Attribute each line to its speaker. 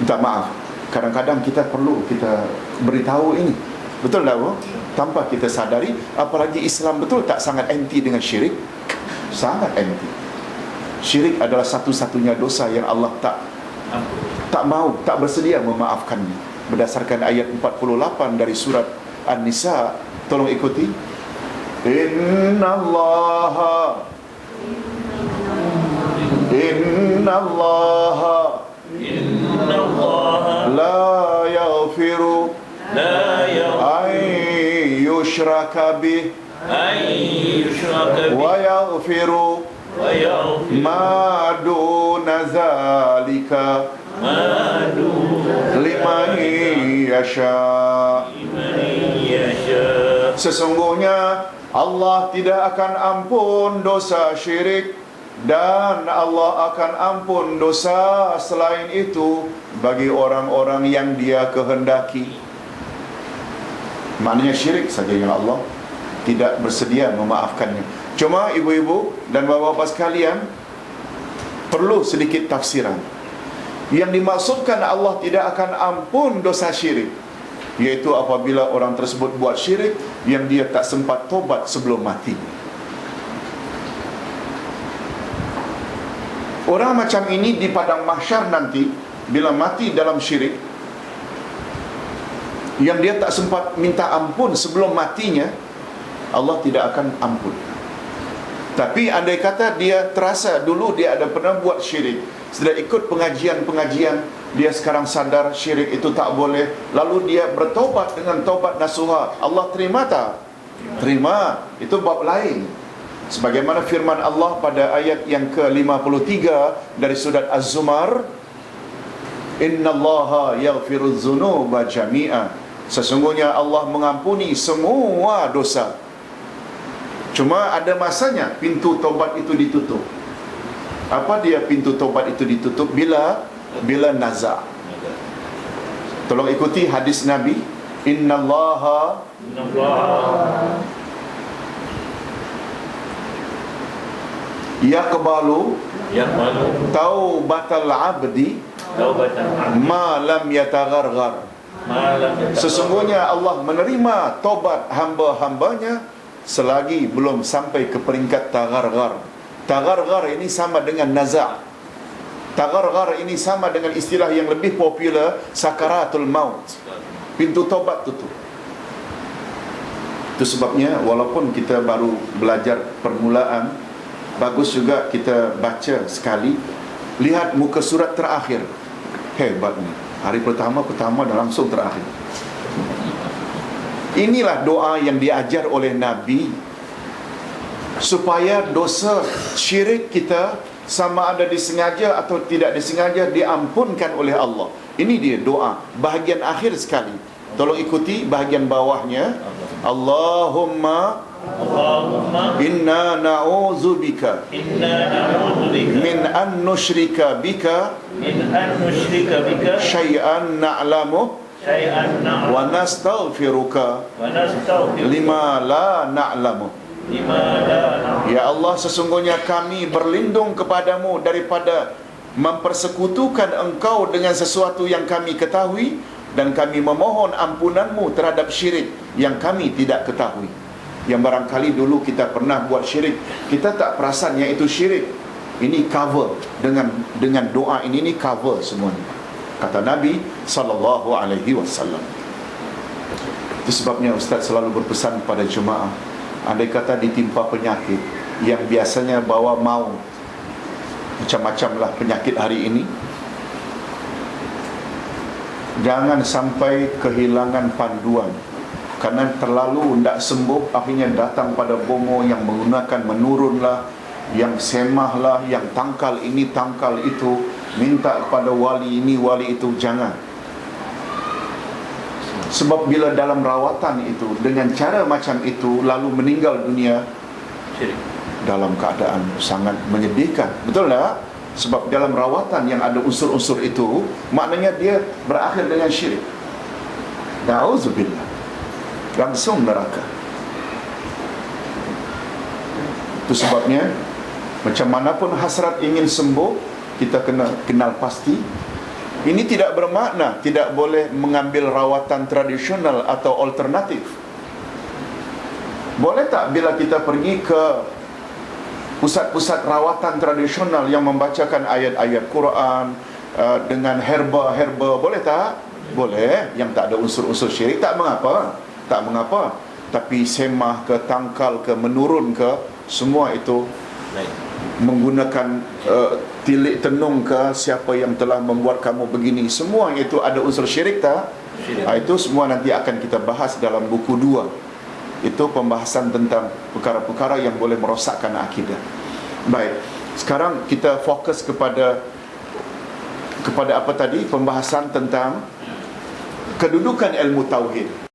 Speaker 1: minta maaf. Kadang-kadang kita perlu kita beritahu ini. Betul tak bro? tanpa kita sadari apalagi Islam betul tak sangat anti dengan syirik? Sangat anti. Syirik adalah satu-satunya dosa yang Allah tak tak mau tak bersedia memaafkannya berdasarkan ayat 48 dari surat An-Nisa tolong ikuti. Innallaha. Innallaha yushraka wa yaghfiru.
Speaker 2: Wa yaghfir
Speaker 1: ma duna zalika.
Speaker 2: Madu
Speaker 1: liman yasha.
Speaker 2: Man yasha.
Speaker 1: Sesungguhnya Allah tidak akan ampun dosa syirik dan Allah akan ampun dosa selain itu bagi orang-orang yang dia kehendaki. Maknanya syirik saja yang Allah tidak bersedia memaafkannya. Cuma ibu-ibu dan bapa-bapa sekalian perlu sedikit tafsiran. Yang dimaksudkan Allah tidak akan ampun dosa syirik Iaitu apabila orang tersebut buat syirik Yang dia tak sempat tobat sebelum mati Orang macam ini di padang mahsyar nanti Bila mati dalam syirik Yang dia tak sempat minta ampun sebelum matinya Allah tidak akan ampun. Tapi andai kata dia terasa dulu dia ada pernah buat syirik sudah ikut pengajian-pengajian dia sekarang sadar syirik itu tak boleh lalu dia bertobat dengan tobat nasuha Allah terima tak? terima. Itu bab lain. Sebagaimana firman Allah pada ayat yang ke-53 dari surat Az-Zumar innallaha yaghfiruz dzunuba jami'a sesungguhnya Allah mengampuni semua dosa. Cuma ada masanya pintu tobat itu ditutup. Apa dia pintu tobat itu ditutup? Bila? Bila nazar. Tolong ikuti hadis nabi. Innallaha
Speaker 2: innallaha
Speaker 1: yaqbalu
Speaker 2: yaqbalu
Speaker 1: taubatal abdi
Speaker 2: taubatan
Speaker 1: ma lam yatagharghar.
Speaker 2: malam
Speaker 1: sesungguhnya Allah menerima tobat hamba-hambanya selagi belum sampai ke peringkat tagharghar Tagar-gar ini sama dengan naza' Tagar-gar ini sama dengan istilah yang lebih popular Sakaratul maut. Pintu tobat tutup. Itu sebabnya walaupun kita baru belajar permulaan Bagus juga kita baca sekali Lihat muka surat terakhir. Hebat ni Hari pertama, pertama dan langsung terakhir Inilah doa yang diajar oleh Nabi supaya dosa syirik kita sama ada disengaja atau tidak disengaja diampunkan oleh Allah. Ini dia doa bahagian akhir sekali. Tolong ikuti bahagian bawahnya. Allahumma
Speaker 2: Allahumma
Speaker 1: inna na'udzubika
Speaker 2: inna na'udzubika
Speaker 1: min an nusyrika bika
Speaker 2: min an nusyrika bika
Speaker 1: syai'an na'lamu
Speaker 2: syai'an na'lam
Speaker 1: wa nastaghfiruka
Speaker 2: wa nastaghfiruka
Speaker 1: lima la na'lamu.
Speaker 2: lima la na'lam
Speaker 1: Ya Allah sesungguhnya kami berlindung kepadamu daripada mempersekutukan engkau dengan sesuatu yang kami ketahui dan kami memohon ampunanmu terhadap syirik yang kami tidak ketahui. Yang barangkali dulu kita pernah buat syirik, kita tak perasan yang itu syirik. Ini cover dengan dengan doa ini ini cover semuanya. Kata Nabi sallallahu alaihi wasallam. Itu sebabnya ustaz selalu berpesan pada jemaah andai kata ditimpa penyakit yang biasanya bawa maut macam-macam lah penyakit hari ini jangan sampai kehilangan panduan. Kerana terlalu tidak sembuh akhirnya datang pada bomo yang menggunakan menurunlah yang semahlah yang tangkal ini tangkal itu. Minta kepada wali ini wali itu jangan. Sebab bila dalam rawatan itu dengan cara macam itu lalu meninggal dunia dalam keadaan sangat menyedihkan. Betul tak sebab dalam rawatan yang ada unsur-unsur itu maknanya dia berakhir dengan syirik. Nauzubillah langsung neraka. Itu sebabnya macam manapun hasrat ingin sembuh kita kena kenal pasti. Ini tidak bermakna tidak boleh mengambil rawatan tradisional atau alternatif. Boleh tak bila kita pergi ke pusat-pusat rawatan tradisional yang membacakan ayat-ayat Quran uh, dengan herba-herba boleh tak? Boleh. Yang tak ada unsur-unsur syirik tak mengapa. Tak mengapa. Tapi semah ke tangkal ke menurun ke semua itu
Speaker 2: Baik.
Speaker 1: menggunakan uh, tilik tenung ke siapa yang telah membuat kamu begini semua itu ada unsur syirik tak?
Speaker 2: Syirik.
Speaker 1: Ha, itu semua nanti akan kita bahas dalam buku dua itu pembahasan tentang perkara-perkara yang boleh merosakkan akidah. Baik sekarang kita fokus kepada kepada apa tadi? Pembahasan tentang kedudukan ilmu tauhid